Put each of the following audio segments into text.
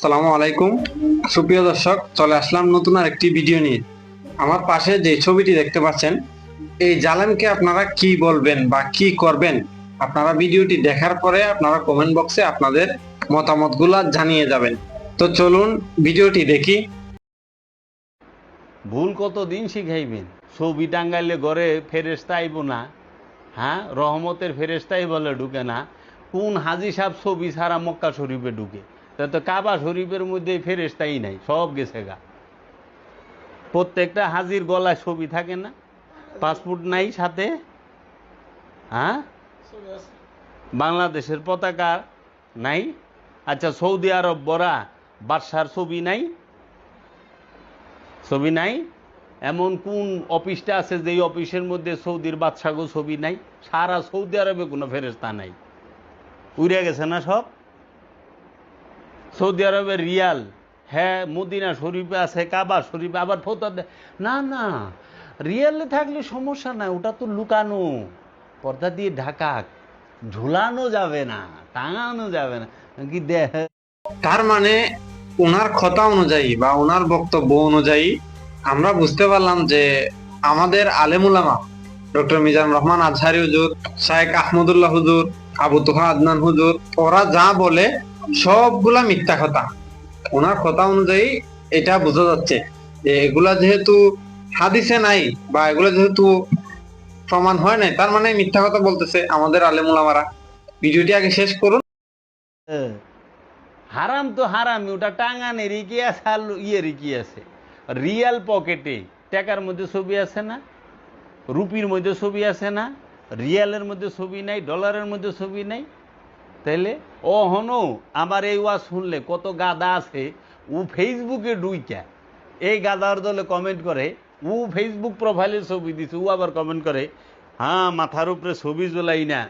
সালামু আলাইকুম। সুপ্রিয় দর্শক, চলে আসলাম নতুন আর একটি ভিডিও নিয়ে। আমার পাশে যে ছবিটি দেখতে পাচ্ছেন, এই জালেমকে আপনারা কি বলবেন বা কি করবেন, আপনারা ভিডিওটি দেখার পরে আপনারা কমেন্ট বক্সে আপনাদের মতামতগুলো জানিয়ে যাবেন। তো চলুন ভিডিওটি দেখি। ভুল কতদিন শিখাইবেন? ছবি টাঙ্গাইলে ঘরে ফেরেস্তা আইব না। হ্যাঁ রহমতের ফেরেস্তাই বলে ঢুকে না। কোন হাজি সাহেব ছবি ছাড়া মক্কা শরীফে ঢুকে? তা তো কাবা শরীফের মধ্যে ফেরেস্তাই নাই, সব গেছে গা। প্রত্যেকটা হাজির গলায় ছবি থাকে না? পাসপোর্ট নাই সাথে? হ্যাঁ? বাংলাদেশের পতাকা নাই? আচ্ছা সৌদি আরব বরা, বাদশার ছবি নাই? ছবি নাই? এমন কোন অফিসটা আছে যেই অফিসের মধ্যে সৌদির বাদশাগো ছবি নাই? সারা সৌদি আরবে কোনো ফেরেস্তা নাই। উড়ে গেছে না সব? সৌদি আরবের রিয়াল হ্যাঁ মদিনা শরীফে আছে, কাবা শরীফে, আবার ফোতা না না, রিয়ালে থাকলে সমস্যা নাই, ওটা তো লুকানো। পর্দা দিয়ে ঢাকা, ঝুলানো যাবে না, টাঙানো যাবে না। কি দেহ তার মানে ওনার কথা অনুযায়ী বা ওনার বক্তব্য অনুযায়ী আমরা বুঝতে পারলাম যে আমাদের আলেমুলামা ডক্টর মিজান রহমান আজহারি হুজুর শায়েক আহমদুল্লাহ হুজুর, আবু তোহা আদনান হুজুর, ওরা যা বলে সবগুলা মিথ্যা কথা। ওনার কথা অনুযায়ী এটা বোঝা যাচ্ছে যে এগুলা যেহেতু হাদিসে নাই বা এগুলা যেহেতু প্রমাণ হয় নাই, তার মানে মিথ্যা কথা বলতেছে আমাদের আলেমুলামারা ভিডিওটি আগে শেষ করুন। হ্যাঁ। হারাম তো হারাম, ওটা টাঙানে, রিকি আছে আর ইয়ে রিকি আছে। রিয়াল পকেটে, টাকার মধ্যে ছবি আছে না? রুপির মধ্যে ছবি আছে না? রিয়ালের মধ্যে ছবি নাই, ডলারের মধ্যে ছবি নাই? তাইলে? ও হনো, আমার এই ওয়াজ শুনলে কত গাদা আছে, ও ফেসবুকে ডুইকা এই গাদার দলে কমেন্ট করে, ও ফেসবুক প্রোফাইলের ছবি দিছে, ও আবার কমেন্ট করে হ্যাঁ মাথার উপরে ছবি জ্বলাই না।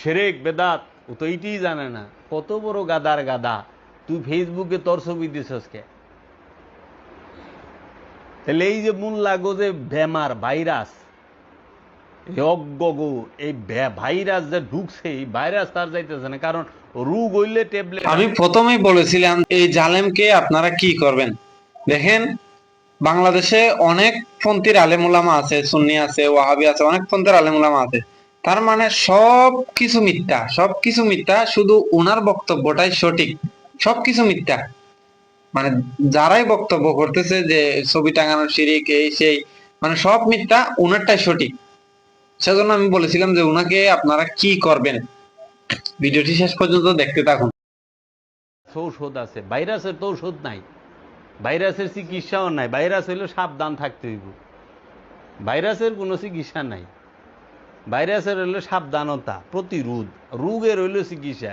সেরেক, বেদাত, ও তো এইটাই জানে না। কত বড় গাদার গাদা, তুই ফেসবুকে তোর ছবি দিছস কে? তাহলে এই যে মূল লাগো যে বেমার, ভাইরাস অজ্ঞগো এই ভাইরাস যে ঢুকছে, এই ভাইরাস তার যাইতেছে না। কারণ রোগ হইলে ট্যাবলেট আমি প্রথমেই বলেছিলাম, এই জালেমকে আপনারা কি করবেন? দেখেন, বাংলাদেশে অনেক পন্থীর আলেমুলামা আছে, সুন্নি আছে, ওয়াহাবি আছে, অনেক পন্থীর আলেমুলামা আছে। তার মানে সব কিছু মিথ্যা, সব কিছু মিথ্যা, শুধু উনার বক্তব্যটাই সঠিক। সব কিছু মিথ্যা। মানে যারাই বক্তব্য করতেছে যে ছবি টাঙানো শিরিক, এই সেই মানে সব মিথ্যা, উনারটাই সঠিক। সেজন্য আমি বলেছিলাম যে উনাকে আপনারা কি করবেন? ভিডিওটি শেষ পর্যন্ত দেখতে থাকুন। ঔষধ আছে ভাইরাসের তো ঔষধ নাই। ভাইরাসের চিকিৎসাও নাই ভাইরাস হইলে সাবধান থাকতে হইব। ভাইরাসের কোনো চিকিৎসা নাই। ভাইরাসের হইলে সাবধানতা প্রতিরোধ রোগের হইল চিকিৎসা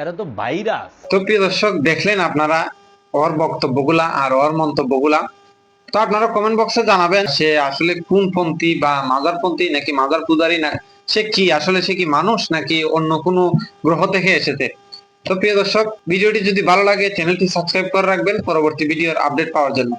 এরা তো ভাইরাস। তো প্রিয় দর্শক দেখলেন আপনারা ওর বক্তব্যগুলা আর ওর মন্তব্যগুলা। তো আপনারা কমেন্ট বক্সে জানাবেন সে আসলে কোন পন্থী বা মাজার পন্থী নাকি মাজার পূজারি না, সে কি, আসলে সে কি মানুষ নাকি অন্য কোনো গ্রহ থেকে এসেছে? তো প্রিয় দর্শক, ভিডিওটি যদি ভালো লাগে চ্যানেলটি সাবস্ক্রাইব করে রাখবেন, পরবর্তী ভিডিওর আপডেট পাওয়ার জন্য।